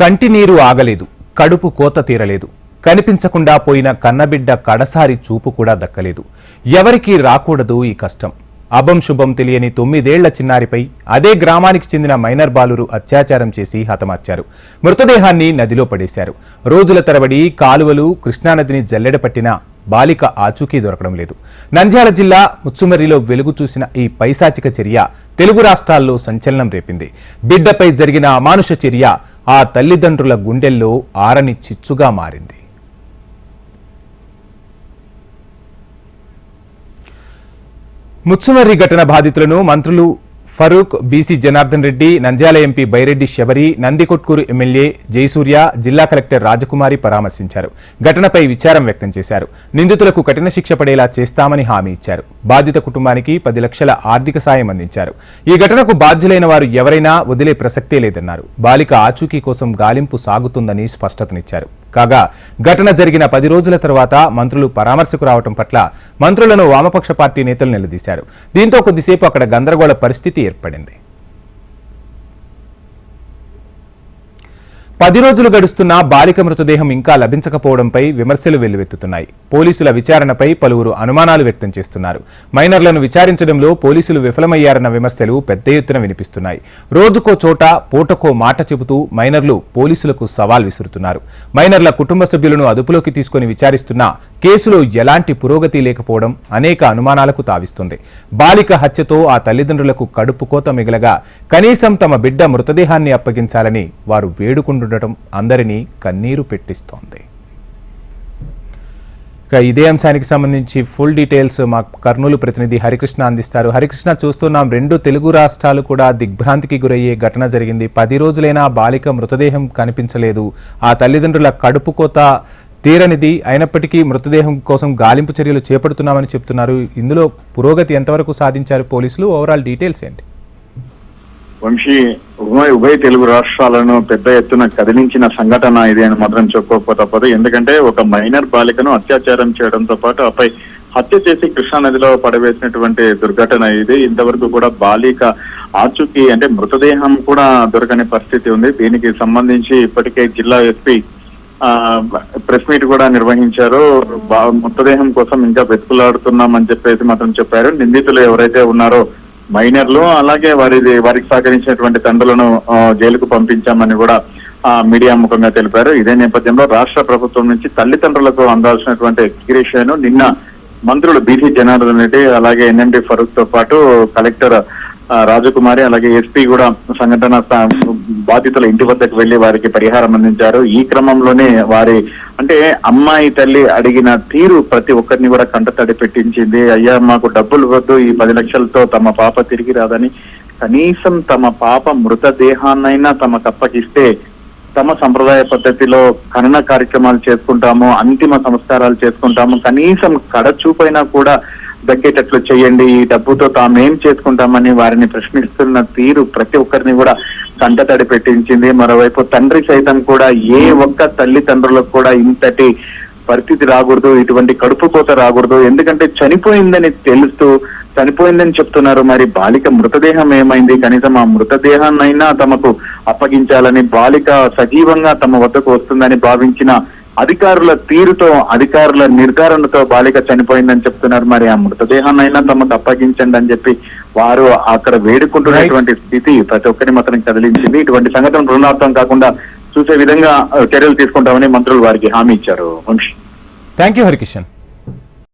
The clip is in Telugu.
కంటినీరు ఆగలేదు కడుపు కోత తీరలేదు. కనిపించకుండా పోయిన కన్నబిడ్డ కడసారి చూపు కూడా దక్కలేదు. ఎవరికీ రాకూడదు ఈ కష్టం. అభం శుభం తెలియని తొమ్మిదేళ్ళ చిన్నారిపై అదే గ్రామానికి చెందిన మైనర్ బాలురు అత్యాచారం చేసి హతమార్చారు. మృతదేహాన్ని నదిలో పడేశారు. రోజుల తరబడి కాలువలు కృష్ణానదిని జల్లెడ పట్టిన బాలిక ఆచూకీ దొరకడం లేదు. నంద్యాల జిల్లా ముచ్చుమర్రిలో వెలుగు చూసిన ఈ పైశాచిక చర్య తెలుగు రాష్ట్రాల్లో సంచలనం రేపింది. బిడ్డపై జరిగిన అమానుష చర్య ఆ తల్లిదండ్రుల గుండెల్లో ఆరని చిచ్చుగా మారింది. ముచ్చుమర్రి ఘటన బాధితులను మంత్రులు Farooq BC Janardhan Reddy Nandyal MP Byreddy Shabari Nandikotkur MLA Jayasurya జిల్లా కలెక్టర్ రాజకుమారి పరామర్శించారు. ఘటనపై విచారం వ్యక్తం చేశారు. నిందితులకు కఠిన శిక్ష పడేలా చేస్తామని హామీ ఇచ్చారు. బాధిత కుటుంబానికి పది లక్షల ఆర్థిక సాయం అందించారు. ఈ ఘటనకు బాధ్యులైన వారు ఎవరైనా వదిలే ప్రసక్తే లేదన్నారు. బాలిక ఆచూకీ కోసం గాలింపు సాగుతుందని స్పష్టతనిచ్చారు. కాగా ఘటన జరిగిన పది రోజుల తర్వాత మంత్రులు పరామర్శకు రావటం పట్ల మంత్రులను వామపక్ష పార్టీ నేతలు నిలదీశారు. దీంతో కొద్దిసేపు అక్కడ గందరగోళ పరిస్థితి ఏర్పడింది. పది రోజులు గడుస్తున్నా బాలిక మృతదేహం ఇంకా లభించకపోవడంపై విమర్శలు వెల్లువెత్తుతున్నాయి. పోలీసుల విచారణపై పలువురు అనుమానాలు వ్యక్తం చేస్తున్నారు. మైనర్లను విచారించడంలో పోలీసులు విఫలమయ్యారన్న విమర్శలు పెద్ద ఎత్తున వినిపిస్తున్నాయి. రోజుకో చోట పూటకో మాట చెబుతూ మైనర్లు పోలీసులకు సవాల్ విసురుతున్నారు. మైనర్ల కుటుంబ సభ్యులను అదుపులోకి తీసుకుని విచారిస్తున్నా కేసులో ఎలాంటి పురోగతి లేకపోవడం అనేక అనుమానాలకు తావిస్తుంది. బాలిక హత్యతో ఆ తల్లిదండ్రులకు కడుపు కోత మిగలగా కనీసం తమ బిడ్డ మృతదేహాన్ని అప్పగించాలని వారు వేడుకుంటుండటం అందరినీ కన్నీరు పెట్టిస్తోంది. ఇక ఇదే అంశానికి సంబంధించి ఫుల్ డీటెయిల్స్ మా కర్నూలు ప్రతినిధి హరికృష్ణ అందిస్తారు. హరికృష్ణ చూస్తున్నాం రెండు తెలుగు రాష్ట్రాలు కూడా దిగ్భ్రాంతికి గురయ్యే ఘటన జరిగింది. పది రోజులైనా బాలిక మృతదేహం కనిపించలేదు. ఆ తల్లిదండ్రుల కడుపు కోత తీరనిది అయినప్పటికీ మృతదేహం కోసం గాలింపు చర్యలు చేపడుతున్నామని చెప్తున్నారు. ఇందులో పురోగతి ఎంతవరకు సాధించారు పోలీసులు? ఓవరాల్ డీటెయిల్స్ ఏంటి? వంశీ ఉభయ ఉభయ తెలుగు రాష్ట్రాలను పెద్ద ఎత్తున కదిలించిన సంఘటన ఇది అని మాత్రం చెప్పుకోకపోతే ఎందుకంటే ఒక మైనర్ బాలికను అత్యాచారం చేయడంతో పాటు ఆపై హత్య చేసి కృష్ణా నదిలో పడవేసినటువంటి దుర్ఘటన ఇది. ఇంతవరకు కూడా బాలిక ఆచూకీ అంటే మృతదేహం కూడా దొరకని పరిస్థితి ఉంది. దీనికి సంబంధించి ఇప్పటికే జిల్లా ఎస్పీ ప్రెస్ మీట్ కూడా నిర్వహించారు. మృతదేహం కోసం ఇంకా వెతుకులాడుతున్నామని చెప్పేసి మాత్రం చెప్పారు. నిందితులు ఎవరైతే ఉన్నారో మైనర్లు అలాగే వారి వారికి సహకరించినటువంటి తండ్రులను జైలుకు పంపించామని కూడా ఆ, మీడియా ముఖంగా తెలిపారు. ఇదే నేపథ్యంలో రాష్ట్ర ప్రభుత్వం నుంచి తల్లిదండ్రులకు అందాల్సినటువంటి ఎక్స్గ్రేషన్ నిన్న మంత్రులు బీసీ జనార్దన్ రెడ్డి అలాగే ఎన్ఎండి ఫరూక్తో పాటు కలెక్టర్ రాజకుమారి అలాగే ఎస్పీ కూడా సంఘటన బాధితుల ఇంటి వద్దకు వెళ్ళి వారికి పరిహారం అందించారు. ఈ క్రమంలోనే వారి అంటే అమ్మాయి తల్లి అడిగిన తీరు ప్రతి ఒక్కరిని కూడా కంటతడి పెట్టించింది. అయ్యా మాకు డబ్బులు వద్దు ఈ పది లక్షలతో తమ పాప తిరిగి రాదని. కనీసం తమ పాప మృతదేహాన్నైనా తమకు అప్పగిస్తే తమ సంప్రదాయ పద్ధతిలో ఖనన కార్యక్రమాలు చేసుకుంటాము అంతిమ సంస్కారాలు చేసుకుంటాము. కనీసం కడచూపైనా కూడా దక్కేటట్లు చేయండి. ఈ డబ్బుతో తామేం చేసుకుంటామని వారిని ప్రశ్నిస్తున్న తీరు ప్రతి ఒక్కరిని కూడా కంటతడి పెట్టించింది. మరోవైపు తండ్రి సైతం కూడా ఏ ఒక్క తల్లిదండ్రులకు కూడా ఇంతటి పరిస్థితి రాకూడదు. ఇటువంటి కడుపు కోత రాకూడదు. ఎందుకంటే చనిపోయిందని తెలుస్తూ చనిపోయిందని చెప్తున్నారు. మరి బాలిక మృతదేహం ఏమైంది? కనీసం ఆ మృతదేహాన్నైనా తమకు అప్పగించాలని బాలిక సజీవంగా తమ వద్దకు వస్తుందని భావించిన అధికారుల తీరుతో అధికారుల నిర్ధారణతో బాలిక చనిపోయిందని చెప్తున్నారు. మరి ఆ మృతదేహాన్నైనా తమకు అప్పగించండి అని చెప్పి వారు అక్కడ వేడుకుంటున్నటువంటి స్థితి ప్రతి ఒక్కరిని మాత్రం కదిలించింది. ఇటువంటి సంఘటన రుణార్థం కాకుండా చూసే విధంగా చర్యలు తీసుకుంటామని మంత్రులు వారికి హామీ ఇచ్చారు. వంశీ. Thank you Harikishan